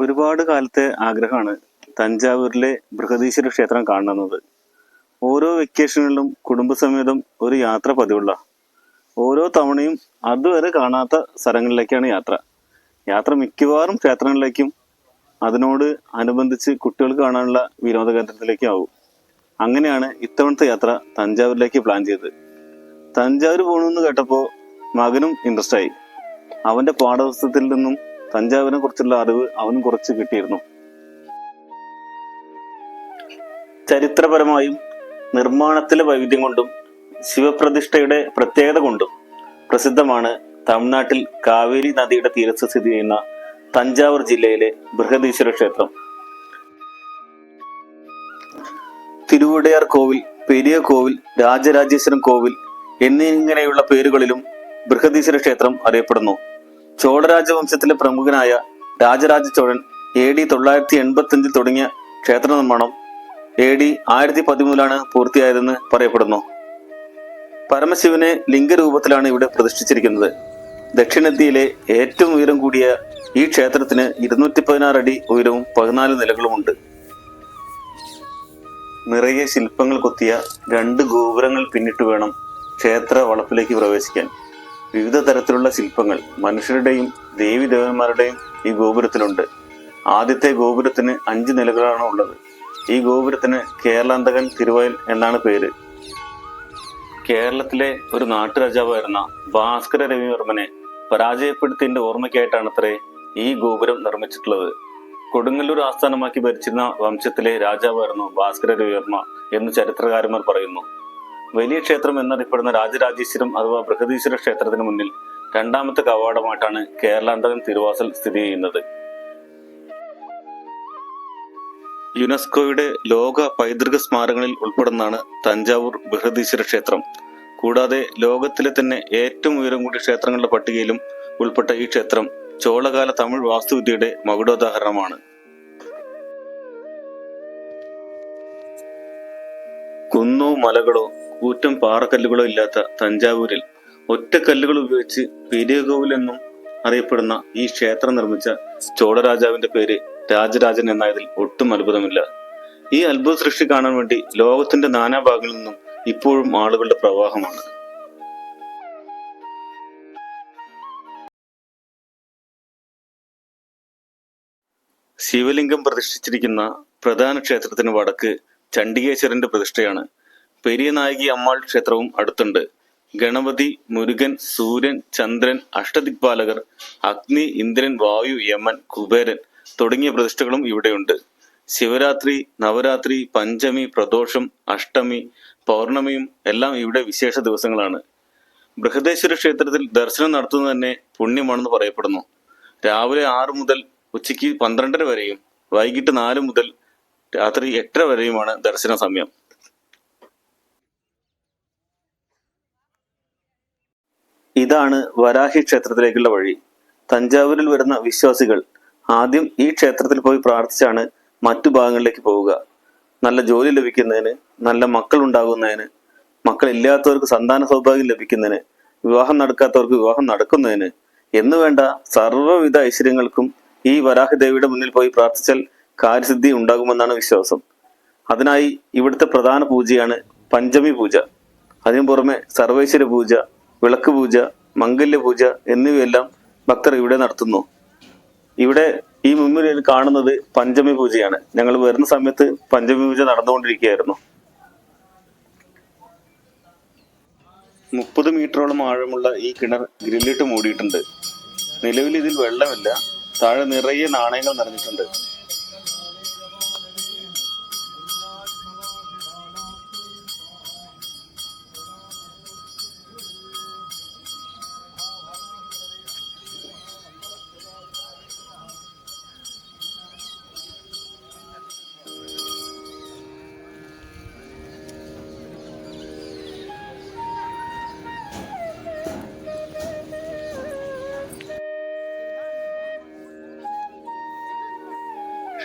ഒരുപാട് കാലത്തെ ആഗ്രഹമാണ് തഞ്ചാവൂരിലെ ബൃഹദീശ്വര ക്ഷേത്രം കാണുന്നത് ഓരോ വെക്കേഷനുകളിലും കുടുംബസമേതം ഒരു യാത്ര പതിവുള്ള ഓരോ തവണയും അതുവരെ കാണാത്ത സ്ഥലങ്ങളിലേക്കാണ് യാത്ര. യാത്ര മിക്കവാറും ക്ഷേത്രങ്ങളിലേക്കും അതിനോട് അനുബന്ധിച്ച് കുട്ടികൾക്ക് കാണാനുള്ള വിനോദ കേന്ദ്രത്തിലേക്കും ആവും അങ്ങനെയാണ് ഇത്തവണത്തെ യാത്ര തഞ്ചാവൂരിലേക്ക് പ്ലാൻ ചെയ്തത്. തഞ്ചാവൂർ പോകണമെന്ന് കേട്ടപ്പോൾ മകനും ഇൻട്രസ്റ്റായി അവന്റെ പാഠപുസ്തകത്തിൽ നിന്നും തഞ്ചാവൂരിനെ കുറിച്ചുള്ള അറിവ് അവനും കുറച്ച് കിട്ടിയിരുന്നു. ചരിത്രപരമായും നിർമ്മാണത്തിലെ വൈവിധ്യം കൊണ്ടും ശിവപ്രതിഷ്ഠയുടെ പ്രത്യേകത കൊണ്ടും പ്രസിദ്ധമാണ് തമിഴ്നാട്ടിൽ കാവേരി നദിയുടെ തീരത്ത് സ്ഥിതി ചെയ്യുന്ന തഞ്ചാവൂർ ജില്ലയിലെ ബൃഹദീശ്വര ക്ഷേത്രം. തിരുവുടയാർ കോവിൽ പെരിയ കോവിൽ രാജരാജേശ്വരം കോവിൽ എന്നിങ്ങനെയുള്ള പേരുകളിലും ബൃഹദീശ്വര ക്ഷേത്രം അറിയപ്പെടുന്നു. ചോളരാജവംശത്തിലെ പ്രമുഖനായ രാജരാജ ചോഴൻ എ ഡി തൊള്ളായിരത്തി എൺപത്തി അഞ്ചിൽ തുടങ്ങിയ ക്ഷേത്ര നിർമ്മാണം എ ഡി ആയിരത്തി പതിമൂന്നിലാണ് പൂർത്തിയായതെന്ന് പറയപ്പെടുന്നു. പരമശിവനെ ലിംഗരൂപത്തിലാണ് ഇവിടെ പ്രതിഷ്ഠിച്ചിരിക്കുന്നത്. ദക്ഷിണേന്ത്യയിലെ ഏറ്റവും ഉയരം കൂടിയ ഈ ക്ഷേത്രത്തിന് ഇരുന്നൂറ്റി പതിനാറ് അടി ഉയരവും പതിനാല് നിലകളുമുണ്ട്. നിറയെ ശില്പങ്ങൾ കൊത്തിയ രണ്ട് ഗോപുരങ്ങൾ പിന്നിട്ട് വേണം ക്ഷേത്ര വളപ്പിലേക്ക് പ്രവേശിക്കാൻ. വിവിധ തരത്തിലുള്ള ശില്പങ്ങൾ മനുഷ്യരുടെയും ദേവി ദേവന്മാരുടെയും ഈ ഗോപുരത്തിലുണ്ട്. ആദ്യത്തെ ഗോപുരത്തിന് അഞ്ച് നിലകളാണ് ഉള്ളത്. ഈ ഗോപുരത്തിന് കേരളാന്തകൻ തിരുവയൽ എന്നാണ് പേര്. കേരളത്തിലെ ഒരു നാട്ടുരാജാവായിരുന്ന ഭാസ്കര രവിവർമ്മനെ പരാജയപ്പെടുത്തിയതിന്റെ ഓർമ്മയ്ക്കായിട്ടാണത്രേ ഈ ഗോപുരം നിർമ്മിച്ചിട്ടുള്ളത്. കൊടുങ്ങല്ലൂർ ആസ്ഥാനമാക്കി ഭരിച്ചിരുന്ന വംശത്തിലെ രാജാവായിരുന്നു ഭാസ്കര രവിവർമ്മ എന്ന് ചരിത്രകാരന്മാർ പറയുന്നു. വലിയ ക്ഷേത്രം എന്നറിയപ്പെടുന്ന രാജരാജേശ്വരം അഥവാ ബൃഹദീശ്വര ക്ഷേത്രത്തിന് മുന്നിൽ രണ്ടാമത്തെ കവാടമായിട്ടാണ് കേരളാന്തകൻ തിരുവാസൽ സ്ഥിതി ചെയ്യുന്നത്. യുനെസ്കോയുടെ ലോക പൈതൃക സ്മാരകങ്ങളിൽ ഉൾപ്പെടുന്നതാണ് തഞ്ചാവൂർ ബൃഹദീശ്വര ക്ഷേത്രം. കൂടാതെ ലോകത്തിലെ തന്നെ ഏറ്റവും ഉയരം കൂടിയ ക്ഷേത്രങ്ങളുടെ പട്ടികയിലും ഉൾപ്പെട്ട ഈ ക്ഷേത്രം ചോളകാല തമിഴ് വാസ്തുവിദ്യയുടെ മകുടോദാഹരണമാണ്. കുന്നോ മലകളോ കൂറ്റം പാറക്കല്ലുകളോ ഇല്ലാത്ത തഞ്ചാവൂരിൽ ഒറ്റക്കല്ലുകൾ ഉപയോഗിച്ച് പെരിയകോവിൽ എന്നും അറിയപ്പെടുന്ന ഈ ക്ഷേത്രം നിർമ്മിച്ച ചോളരാജാവിന്റെ പേര് രാജരാജൻ എന്നായതിൽ ഒട്ടും അത്ഭുതമില്ല. ഈ അത്ഭുത സൃഷ്ടി കാണാൻ വേണ്ടി ലോകത്തിന്റെ നാനാഭാഗങ്ങളിൽ നിന്നും ഇപ്പോഴും ആളുകളുടെ പ്രവാഹമാണ്. ശിവലിംഗം പ്രതിഷ്ഠിച്ചിരിക്കുന്ന പ്രധാന ക്ഷേത്രത്തിന് വടക്ക് ചണ്ഡികേശ്വരന്റെ പ്രതിഷ്ഠയാണ് പെരിയ നായകി അമ്മാൾ ക്ഷേത്രവും അടുത്തുണ്ട്. ഗണപതി മുരുകൻ സൂര്യൻ ചന്ദ്രൻ അഷ്ടദിക്പാലകർ അഗ്നി ഇന്ദ്രൻ വായു യമൻ കുബേരൻ തുടങ്ങിയ പ്രതിഷ്ഠകളും ഇവിടെയുണ്ട്. ശിവരാത്രി നവരാത്രി പഞ്ചമി പ്രദോഷം അഷ്ടമി പൗർണമിയും എല്ലാം ഇവിടെ വിശേഷ ദിവസങ്ങളാണ്. ബൃഹദേശ്വര ക്ഷേത്രത്തിൽ ദർശനം നടത്തുന്നത് തന്നെ പുണ്യമാണെന്ന് പറയപ്പെടുന്നു. രാവിലെ ആറ് മുതൽ ഉച്ചയ്ക്ക് പന്ത്രണ്ടര വരെയും വൈകിട്ട് നാല് മുതൽ രാത്രി എട്ടര വരെയുമാണ് ദർശന സമയം. ഇതാണ് വരാഹി ക്ഷേത്രത്തിലേക്കുള്ള വഴി. തഞ്ചാവൂരിൽ വരുന്ന വിശ്വാസികൾ ആദ്യം ഈ ക്ഷേത്രത്തിൽ പോയി പ്രാർത്ഥിച്ചാണ് മറ്റു ഭാഗങ്ങളിലേക്ക് പോവുക. നല്ല ജോലി ലഭിക്കുന്നതിന് നല്ല മക്കൾ ഉണ്ടാകുന്നതിന് മക്കൾ ഇല്ലാത്തവർക്ക് സന്താന സൗഭാഗ്യം ലഭിക്കുന്നതിന് വിവാഹം നടക്കാത്തവർക്ക് വിവാഹം നടക്കുന്നതിന് എന്ന് വേണ്ട സർവവിധ ഐശ്വര്യങ്ങൾക്കും ഈ വരാഹി ദേവിയുടെ മുന്നിൽ പോയി പ്രാർത്ഥിച്ചാൽ കാര്യസിദ്ധി ഉണ്ടാകുമെന്നാണ് വിശ്വാസം. അതിനായി ഇവിടുത്തെ പ്രധാന പൂജയാണ് പഞ്ചമി പൂജ. അതിനു പുറമെ സർവേശ്വര പൂജ വിളക്ക് പൂജ മംഗല്യ പൂജ എന്നിവയെല്ലാം ഭക്തർ ഇവിടെ നടത്തുന്നു. ഇവിടെ ഈ മുമ്പിൽ കാണുന്നത് പഞ്ചമി പൂജയാണ്. ഞങ്ങൾ വരുന്ന സമയത്ത് പഞ്ചമി പൂജ നടന്നുകൊണ്ടിരിക്കുകയായിരുന്നു. മുപ്പത് മീറ്ററോളം ആഴമുള്ള ഈ കിണർ ഗ്രില്ലിട്ട് മൂടിയിട്ടുണ്ട്. നിലവിൽ ഇതിൽ വെള്ളമില്ല. താഴെ നിറയെ നാണയങ്ങൾ നിറഞ്ഞിട്ടുണ്ട്.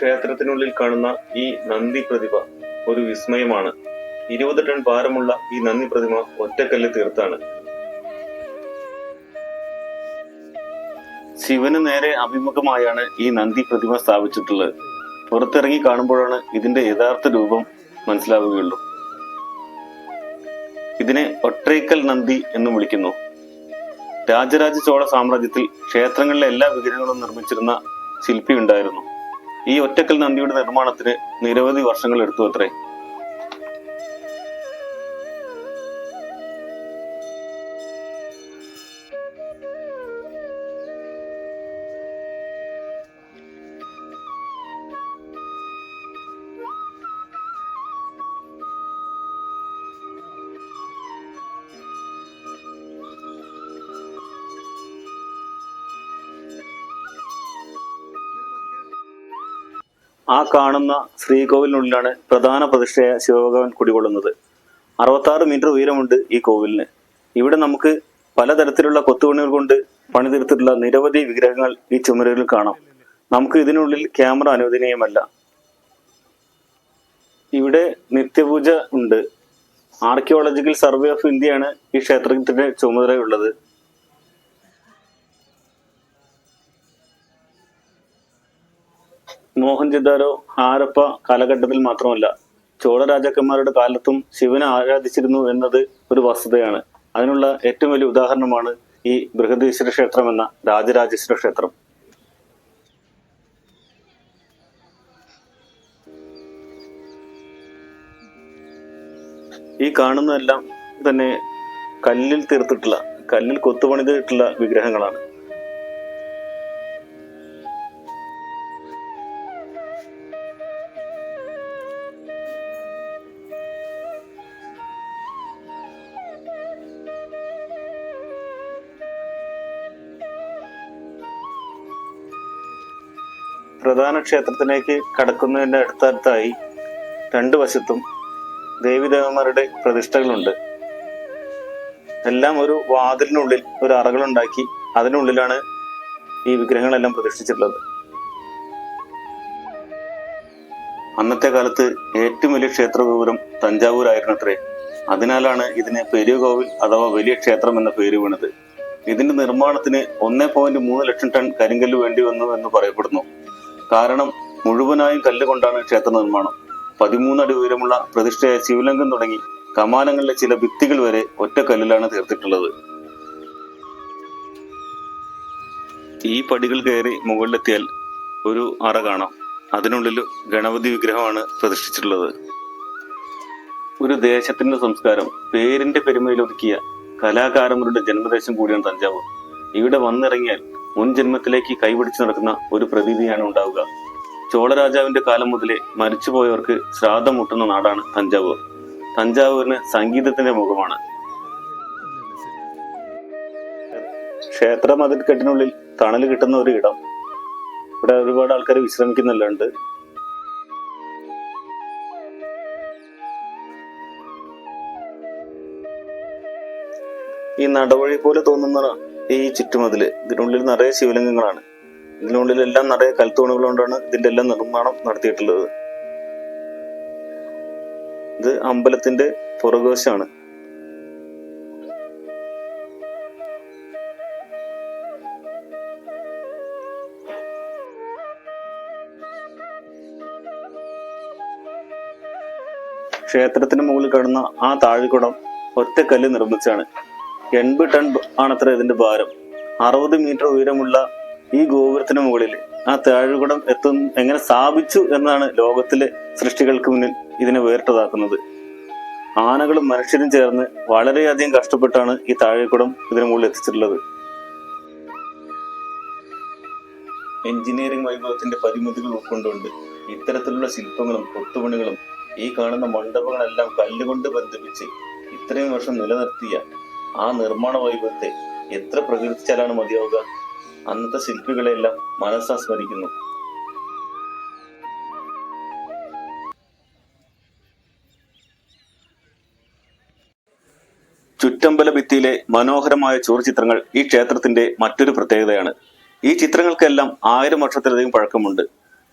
ക്ഷേത്രത്തിനുള്ളിൽ കാണുന്ന ഈ നന്ദി പ്രതിമ ഒരു വിസ്മയമാണ്. ഇരുപത് ടൺ ഭാരമുള്ള ഈ നന്ദി പ്രതിമ ഒറ്റക്കല്ല് തീർത്താണ്. ശിവന് നേരെ അഭിമുഖമായാണ് ഈ നന്ദി പ്രതിമ സ്ഥാപിച്ചിട്ടുള്ളത്. പുറത്തിറങ്ങി കാണുമ്പോഴാണ് ഇതിന്റെ യഥാർത്ഥ രൂപം മനസ്സിലാവുകയുള്ളൂ. ഇതിനെ ഒട്ടേക്കൽ നന്ദി എന്നും വിളിക്കുന്നു. രാജരാജ ചോള സാമ്രാജ്യത്തിൽ ക്ഷേത്രങ്ങളിലെ എല്ലാ വിഗ്രഹങ്ങളും നിർമ്മിച്ചിരുന്ന ശില്പി ഉണ്ടായിരുന്നു. ഈ ഒറ്റക്കൽ നന്ദിയുടെ നിർമ്മാണത്തിന് നിരവധി വർഷങ്ങൾ എടുത്തു അത്രേ. ആ കാണുന്ന ശ്രീകോവിലിനുള്ളിലാണ് പ്രധാന പ്രതിഷ്ഠയായ ശിവഭഗവാൻ കുടികൊള്ളുന്നത്. അറുപത്താറ് മീറ്റർ ഉയരമുണ്ട് ഈ കോവിലിന്. ഇവിടെ നമുക്ക് പലതരത്തിലുള്ള കൊത്തുപണികൾ കൊണ്ട് പണിതീർത്തിട്ടുള്ള നിരവധി വിഗ്രഹങ്ങൾ ഈ ചുമരുകളിൽ കാണാം. നമുക്ക് ഇതിനുള്ളിൽ ക്യാമറ അനുവദനീയമല്ല. ഇവിടെ നിത്യപൂജ ഉണ്ട്. ആർക്കിയോളജിക്കൽ സർവേ ഓഫ് ഇന്ത്യയാണ് ഈ ക്ഷേത്രത്തിന്റെ ചുമതലയുള്ളത്. മോഹൻജദാരോ ആരപ്പ കാലഘട്ടത്തിൽ മാത്രമല്ല. ചോള രാജാക്കന്മാരുടെ കാലത്തും ശിവനെ ആരാധിച്ചിരുന്നു എന്നത് ഒരു വസ്തുതയാണ്. അതിനുള്ള ഏറ്റവും വലിയ ഉദാഹരണമാണ് ഈ ബൃഹദീശ്വര ക്ഷേത്രം എന്ന രാജരാജേശ്വര ക്ഷേത്രം. ഈ കാണുന്നതെല്ലാം തന്നെ കല്ലിൽ തീർത്തിട്ടുള്ള കല്ലിൽ കൊത്തുപണിതിട്ടുള്ള വിഗ്രഹങ്ങളാണ്. പ്രധാന ക്ഷേത്രത്തിലേക്ക് കടക്കുന്നതിന്റെ അടുത്തടുത്തായി രണ്ടു വശത്തും ദേവിദേവന്മാരുടെ പ്രതിഷ്ഠകളുണ്ട്. എല്ലാം ഒരു വാതിലിനുള്ളിൽ ഒരു അറകളുണ്ടാക്കി അതിനുള്ളിലാണ് ഈ വിഗ്രഹങ്ങളെല്ലാം പ്രതിഷ്ഠിച്ചിട്ടുള്ളത്. അന്നത്തെ കാലത്ത് ഏറ്റവും വലിയ ക്ഷേത്ര ഗോപുരം തഞ്ചാവൂരായിരുന്നത്രേ. അതിനാലാണ് ഇതിന് പെരിയ കോവിൽ അഥവാ വലിയ ക്ഷേത്രം എന്ന പേര് വീണത്. ഇതിന്റെ നിർമ്മാണത്തിന് ഒന്നേ പോയിന്റ് മൂന്ന് ലക്ഷം ടൺ കരിങ്കല്ല് വേണ്ടി വന്നു എന്ന് പറയപ്പെടുന്നു. കാരണം മുഴുവനായും കല്ലുകൊണ്ടാണ് ക്ഷേത്ര നിർമ്മാണം. പതിമൂന്നടി ഉയരമുള്ള പ്രതിഷ്ഠയായ ശിവലിംഗം തുടങ്ങി കമാനങ്ങളിലെ ചില ഭിത്തികൾ വരെ ഒറ്റ കല്ലിലാണ് തീർത്തിട്ടുള്ളത്. ഈ പടികൾ കയറി മുകളിലെത്തിയാൽ ഒരു അറ കാണാം. അതിനുള്ളിൽ ഗണപതി വിഗ്രഹമാണ് പ്രതിഷ്ഠിച്ചിട്ടുള്ളത്. ഒരു ദേശത്തിന്റെ സംസ്കാരം പേരിന്റെ പെരുമയിൽ ഒതുക്കിയ കലാകാരന്മാരുടെ ജന്മദേശം കൂടിയാണ് തഞ്ചാവൂർ. ഇവിടെ വന്നിറങ്ങിയാൽ മുൻ ജന്മത്തിലേക്ക് കൈപിടിച്ചു നടക്കുന്ന ഒരു പ്രതീതിയാണ് ഉണ്ടാവുക. ചോളരാജാവിന്റെ കാലം മുതലേ മരിച്ചുപോയവർക്ക് ശ്രാദ്ധം മുട്ടുന്ന നാടാണ് തഞ്ചാവൂർ. തഞ്ചാവൂരിന് സംഗീതത്തിന്റെ മുഖമാണ്. ക്ഷേത്ര മതിൽക്കെട്ടിനുള്ളിൽ തണൽ കിട്ടുന്ന ഒരു ഇടം. ഇവിടെ ഒരുപാട് ആൾക്കാർ വിശ്രമിക്കുന്നുണ്ട്. ഈ നടവഴി പോലെ തോന്നുന്ന ഈ ചുറ്റുമതിൽ ഇതിനുള്ളിൽ നിറയെ ശിവലിംഗങ്ങളാണ്. ഇതിനുള്ളിലെല്ലാം നിറയെ കൽത്തൂണുകൾ കൊണ്ടാണ് ഇതിന്റെ എല്ലാം നിർമ്മാണം നടത്തിയിട്ടുള്ളത്. ഇത് അമ്പലത്തിന്റെ പുറകുവശമാണ് ക്ഷേത്രത്തിന് മുകളിൽ കാണുന്ന ആ താഴിക്കുടം ഒറ്റക്കല്ല് നിർമ്മിച്ചാണ് എൺപത് ടൺ ആണത്ര ഇതിന്റെ ഭാരം. അറുപത് മീറ്റർ ഉയരമുള്ള ഈ ഗോപുരത്തിന് മുകളിൽ ആ താഴുകുടം എത്തും എങ്ങനെ സ്ഥാപിച്ചു എന്നാണ് ലോകത്തിലെ സൃഷ്ടികൾക്ക് മുന്നിൽ ഇതിനെ വേറിട്ടതാക്കുന്നത്. ആനകളും മനുഷ്യരും ചേർന്ന് വളരെയധികം കഷ്ടപ്പെട്ടാണ് ഈ താഴെക്കുടം ഇതിനു മുകളിൽ എത്തിച്ചിട്ടുള്ളത്. എഞ്ചിനീയറിംഗ് വൈഭവത്തിന്റെ പരിമിതികൾ ഉൾക്കൊണ്ടുകൊണ്ട് ഇത്തരത്തിലുള്ള ശില്പങ്ങളും കൊത്തുപണികളും ഈ കാണുന്ന മണ്ഡപങ്ങളെല്ലാം കല്ലുകൊണ്ട് ബന്ധിപ്പിച്ച് ഇത്രയും വർഷം നിലനിർത്തിയ ആ നിർമ്മാണ വൈഭവത്തെ എത്ര പ്രകീർത്തിച്ചാലാണ് മതിയാവുക? അന്നത്തെ ശില്പികളെല്ലാം മനസ്സാ സ്മരിക്കുന്നു. ചുറ്റമ്പല ഭിത്തിയിലെ മനോഹരമായ ചുവർചിത്രങ്ങൾ ഈ ക്ഷേത്രത്തിന്റെ മറ്റൊരു പ്രത്യേകതയാണ്. ഈ ചിത്രങ്ങൾക്കെല്ലാം ആയിരം വർഷത്തിലധികം പഴക്കമുണ്ട്.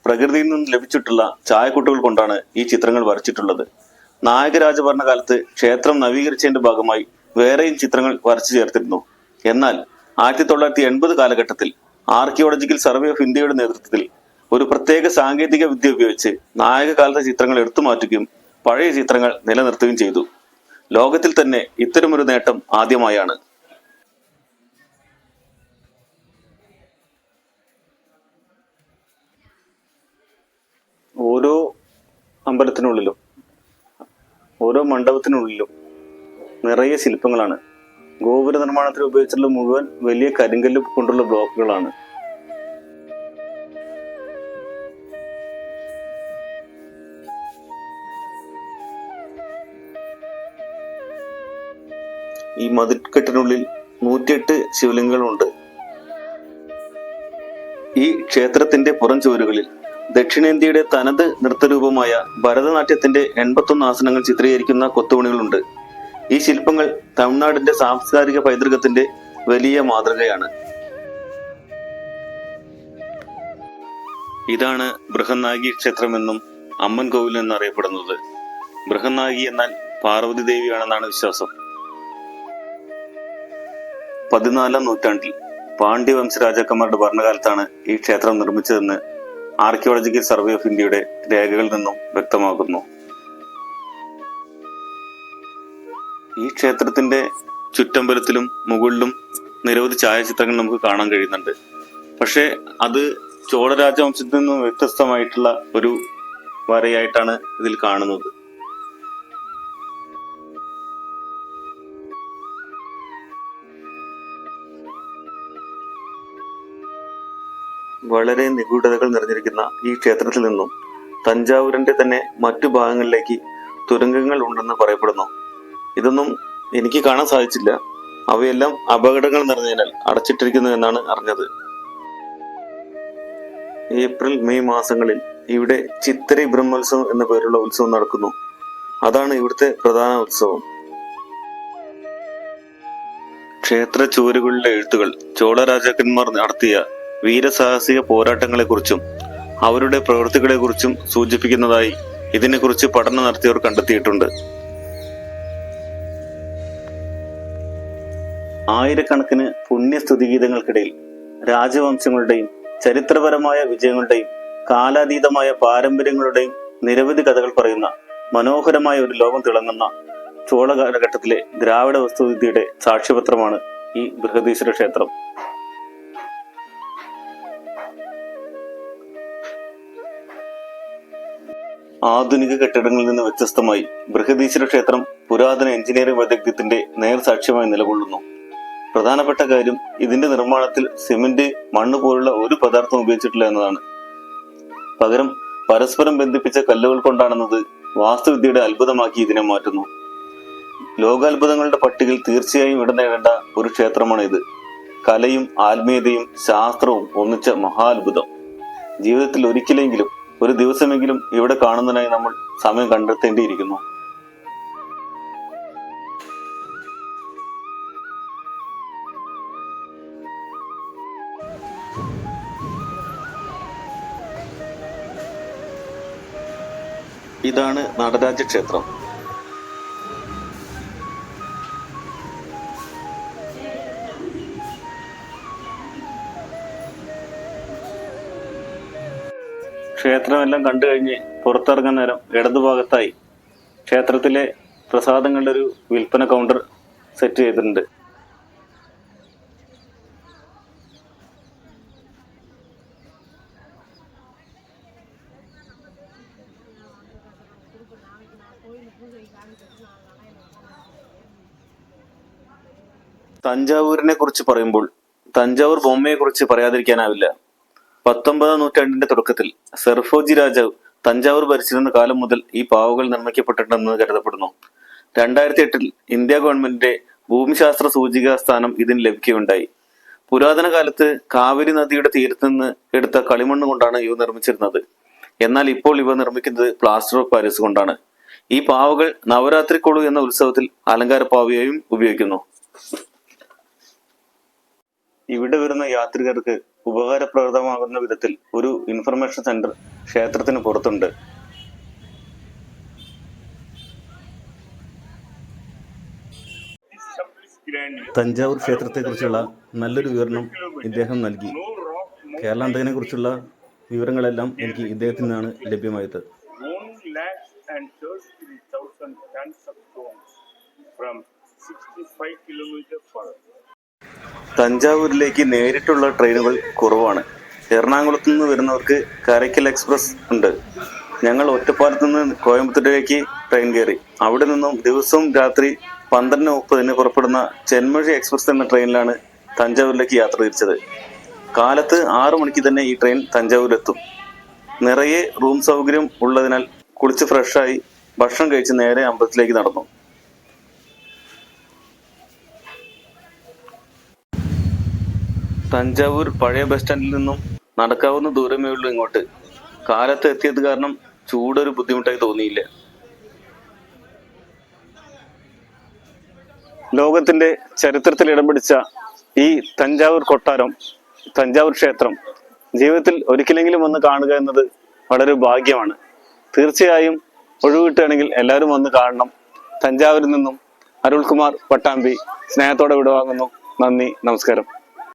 പ്രകൃതിയിൽ നിന്ന് ലഭിച്ചിട്ടുള്ള ചായക്കുട്ടുകൾ കൊണ്ടാണ് ഈ ചിത്രങ്ങൾ വരച്ചിട്ടുള്ളത്. നായകരാജ ഭരണകാലത്ത് ക്ഷേത്രം നവീകരിച്ചതിന്റെ ഭാഗമായി വേറെയും ചിത്രങ്ങൾ വരച്ചു ചേർത്തിരുന്നു. എന്നാൽ ആയിരത്തി തൊള്ളായിരത്തി എൺപത് കാലഘട്ടത്തിൽ ആർക്കിയോളജിക്കൽ സർവേ ഓഫ് ഇന്ത്യയുടെ നേതൃത്വത്തിൽ ഒരു പ്രത്യേക സാങ്കേതിക വിദ്യ ഉപയോഗിച്ച് നായകകാലത്തെ ചിത്രങ്ങൾ എടുത്തു മാറ്റുകയും പഴയ ചിത്രങ്ങൾ നിലനിർത്തുകയും ചെയ്തു. ലോകത്തിൽ തന്നെ ഇത്തരമൊരു നേട്ടം ആദ്യമായാണ്. ഓരോ അമ്പലത്തിനുള്ളിലും ഓരോ മണ്ഡപത്തിനുള്ളിലും നിറയെ ശില്പങ്ങളാണ്. ഗോപുര നിർമ്മാണത്തിൽ ഉപയോഗിച്ചിട്ടുള്ള മുഴുവൻ വലിയ കരിങ്കല്ല് കൊണ്ടുള്ള ബ്ലോക്കുകളാണ്. ഈ മതിൽക്കെട്ടിനുള്ളിൽ നൂറ്റിയെട്ട് ശിവലിംഗങ്ങളുണ്ട്. ഈ ക്ഷേത്രത്തിന്റെ പുറം ചുവരുകളിൽ ദക്ഷിണേന്ത്യയുടെ തനത് നൃത്തരൂപമായ ഭരതനാട്യത്തിന്റെ എൺപത്തൊന്ന് ആസനങ്ങൾ ചിത്രീകരിക്കുന്ന കൊത്തുപണികളുണ്ട്. ഈ ശില്പങ്ങൾ തമിഴ്നാടിന്റെ സാംസ്കാരിക പൈതൃകത്തിന്റെ വലിയ മാതൃകയാണ്. ഇതാണ് ബൃഹന്നാഗി ക്ഷേത്രമെന്നും അമ്മൻ കോവിൽ എന്നറിയപ്പെടുന്നത്. ബൃഹന്നാഗി എന്നാൽ പാർവതി ദേവിയാണെന്നാണ് വിശ്വാസം. പതിനാലാം നൂറ്റാണ്ടിൽ പാണ്ഡ്യ വംശരാജാക്കന്മാരുടെ ഭരണകാലത്താണ് ഈ ക്ഷേത്രം നിർമ്മിച്ചതെന്ന് ആർക്കിയോളജിക്കൽ സർവേ ഓഫ് ഇന്ത്യയുടെ രേഖകളിൽ നിന്നും വ്യക്തമാകുന്നു. ഈ ക്ഷേത്രത്തിന്റെ ചുറ്റമ്പലത്തിലും മുകളിലും നിരവധി ഛായാചിത്രങ്ങൾ നമുക്ക് കാണാൻ കഴിയുന്നുണ്ട്. പക്ഷേ അത് ചോളരാജവംശത്തിൽ നിന്നും വ്യത്യസ്തമായിട്ടുള്ള ഒരു വരയായിട്ടാണ് ഇതിൽ കാണുന്നത്. വളരെ നിഗൂഢതകൾ നിറഞ്ഞിരിക്കുന്ന ഈ ക്ഷേത്രത്തിൽ നിന്നും തഞ്ചാവൂരിന്റെ തന്നെ മറ്റു ഭാഗങ്ങളിലേക്ക് തുരങ്കങ്ങൾ ഉണ്ടെന്ന് പറയപ്പെടുന്നു. ഇതൊന്നും എനിക്ക് കാണാൻ സാധിച്ചില്ല. അവയെല്ലാം അപകടങ്ങൾ നിറഞ്ഞതിനാൽ അടച്ചിട്ടിരിക്കുന്നു എന്നാണ് അറിഞ്ഞത്. ഏപ്രിൽ മെയ് മാസങ്ങളിൽ ഇവിടെ ചിത്തിരി ബ്രഹ്മോത്സവം എന്ന പേരുള്ള ഉത്സവം നടക്കുന്നു. അതാണ് ഇവിടുത്തെ പ്രധാന ഉത്സവം. ക്ഷേത്ര ചുവരുകളിലെ എഴുത്തുകൾ ചോള രാജാക്കന്മാർ നടത്തിയ വീരസാഹസിക പോരാട്ടങ്ങളെക്കുറിച്ചും അവരുടെ പ്രവൃത്തികളെക്കുറിച്ചും സൂചിപ്പിക്കുന്നതായി ഇതിനെക്കുറിച്ച് പഠനം നടത്തിയവർ കണ്ടെത്തിയിട്ടുണ്ട്. ആയിരക്കണക്കിന് പുണ്യസ്തുതിഗീതങ്ങൾക്കിടയിൽ രാജവംശങ്ങളുടെയും ചരിത്രപരമായ വിജയങ്ങളുടെയും കാലാതീതമായ പാരമ്പര്യങ്ങളുടെയും നിരവധി കഥകൾ പറയുന്ന മനോഹരമായ ഒരു ലോകം തിളങ്ങുന്ന ചോള കാലഘട്ടത്തിലെ ദ്രാവിഡ വസ്തുവിദ്യയുടെ സാക്ഷ്യപത്രമാണ് ഈ ബൃഹദീശ്വര ക്ഷേത്രം. ആധുനിക കെട്ടിടങ്ങളിൽ നിന്ന് വ്യത്യസ്തമായി ബൃഹദീശ്വര ക്ഷേത്രം പുരാതന എഞ്ചിനീയറിംഗ് വൈദഗ്ധ്യത്തിന്റെ നേർസാക്ഷ്യമായി നിലകൊള്ളുന്നു. പ്രധാനപ്പെട്ട കാര്യം ഇതിന്റെ നിർമ്മാണത്തിൽ സിമന്റ് മണ്ണ് പോലുള്ള ഒരു പദാർത്ഥം ഉപയോഗിച്ചിട്ടില്ല എന്നതാണ്. പകരം പരസ്പരം ബന്ധിപ്പിച്ച കല്ലുകൾ കൊണ്ടാണെന്നത് വാസ്തുവിദ്യയുടെ അത്ഭുതമാക്കി ഇതിനെ മാറ്റുന്നു. ലോകാത്ഭുതങ്ങളുടെ പട്ടികയിൽ തീർച്ചയായും ഇടം നേടേണ്ട ഒരു ക്ഷേത്രമാണ് ഇത്. കലയും ആത്മീയതയും ശാസ്ത്രവും ഒന്നിച്ച മഹാത്ഭുതം. ജീവിതത്തിൽ ഒരിക്കലെങ്കിലും ഒരു ദിവസമെങ്കിലും ഇവിടെ കാണുന്നതിനായി നമ്മൾ സമയം കണ്ടെത്തേണ്ടിയിരിക്കുന്നു. ഇതാണ് നടരാജ ക്ഷേത്രം. ക്ഷേത്രമെല്ലാം കണ്ടു കഴിഞ്ഞ് പുറത്തിറങ്ങുന്ന നേരം ഇടതുഭാഗത്തായി ക്ഷേത്രത്തിലെ പ്രസാദങ്ങളുടെ ഒരു വിൽപ്പന കൗണ്ടർ സെറ്റ് ചെയ്തിട്ടുണ്ട്. തഞ്ചാവൂരിനെ കുറിച്ച് പറയുമ്പോൾ തഞ്ചാവൂർ ബൊമ്മയെ കുറിച്ച് പറയാതിരിക്കാനാവില്ല. പത്തൊമ്പതാം നൂറ്റാണ്ടിന്റെ തുടക്കത്തിൽ സെർഫോജി രാജാവ് തഞ്ചാവൂർ ഭരിച്ചിരുന്ന കാലം മുതൽ ഈ പാവകൾ നിർമ്മിക്കപ്പെട്ടിട്ടുണ്ടെന്ന് കരുതപ്പെടുന്നു. രണ്ടായിരത്തി എട്ടിൽ ഇന്ത്യ ഗവൺമെന്റിന്റെ ഭൂമിശാസ്ത്ര സൂചിക സ്ഥാനം ഇതിന് ലഭിക്കുകയുണ്ടായി. പുരാതന കാലത്ത് കാവേരി നദിയുടെ തീരത്ത് നിന്ന് എടുത്ത കളിമണ്ണ് കൊണ്ടാണ് ഇവ നിർമ്മിച്ചിരുന്നത്. എന്നാൽ ഇപ്പോൾ ഇവ നിർമ്മിക്കുന്നത് പ്ലാസ്റ്റർ ഓഫ് പാരീസ് കൊണ്ടാണ്. ഈ പാവകൾ നവരാത്രി കൊളു എന്ന ഉത്സവത്തിൽ അലങ്കാര പാവയായും ഉപയോഗിക്കുന്നു. ഇവിടെ വരുന്ന യാത്രികർക്ക് ഉപകാരപ്രദമാകുന്ന വിധത്തിൽ ഒരു ഇൻഫർമേഷൻ സെന്റർ ക്ഷേത്രത്തിന് പുറത്തുണ്ട്. തഞ്ചാവൂർ ക്ഷേത്രത്തെക്കുറിച്ചുള്ള നല്ലൊരു വിവരണം ഇദ്ദേഹം നൽകി. കേരളാന്തകനെ കുറിച്ചുള്ള വിവരങ്ങളെല്ലാം എനിക്ക് ഇദ്ദേഹത്തിൽ നിന്നാണ് ലഭ്യമായത്. From sixty-five kilometers far. തഞ്ചാവൂരിലേക്ക് നേരിട്ടുള്ള ട്രെയിനുകൾ കുറവാണ്. എറണാകുളത്ത് നിന്ന് വരുന്നവർക്ക് കാരയ്ക്കൽ എക്സ്പ്രസ് ഉണ്ട്. ഞങ്ങൾ ഒറ്റപ്പാലത്ത് നിന്ന് കോയമ്പത്തൂരിലേക്ക് ട്രെയിൻ കയറി. അവിടെ നിന്നും ദിവസവും രാത്രി പന്ത്രണ്ട് മുപ്പതിന് പുറപ്പെടുന്ന ചെന്മഴി എക്സ്പ്രസ് എന്ന ട്രെയിനിലാണ് തഞ്ചാവൂരിലേക്ക് യാത്ര തിരിച്ചത്. കാലത്ത് ആറു മണിക്ക് തന്നെ ഈ ട്രെയിൻ തഞ്ചാവൂരിലെത്തും. നിറയെ റൂം സൗകര്യം ഉള്ളതിനാൽ കുളിച്ച് ഫ്രഷായി ഭക്ഷണം കഴിച്ച് നേരെ അമ്പലത്തിലേക്ക് നടന്നു. തഞ്ചാവൂർ പഴയ ബസ് സ്റ്റാൻഡിൽ നിന്നും നടക്കാവുന്ന ദൂരമേ ഉള്ളൂ ഇങ്ങോട്ട്. കാലത്ത് എത്തിയത് കാരണം ചൂടൊരു ബുദ്ധിമുട്ടായി തോന്നിയില്ല. ലോകത്തിന്റെ ചരിത്രത്തിൽ ഇടം പിടിച്ച ഈ തഞ്ചാവൂർ കൊട്ടാരം തഞ്ചാവൂർ ക്ഷേത്രം ജീവിതത്തിൽ ഒരിക്കലെങ്കിലും വന്ന് കാണുക എന്നത് വളരെ ഭാഗ്യമാണ്. തീർച്ചയായും ഒഴിവ് കിട്ടുകയാണെങ്കിൽ എല്ലാവരും വന്ന് കാണണം. തഞ്ചാവൂരിൽ നിന്നും അരുൾകുമാർ പട്ടാമ്പി സ്നേഹത്തോടെ വിടവാങ്ങുന്നു. നന്ദി നമസ്കാരം.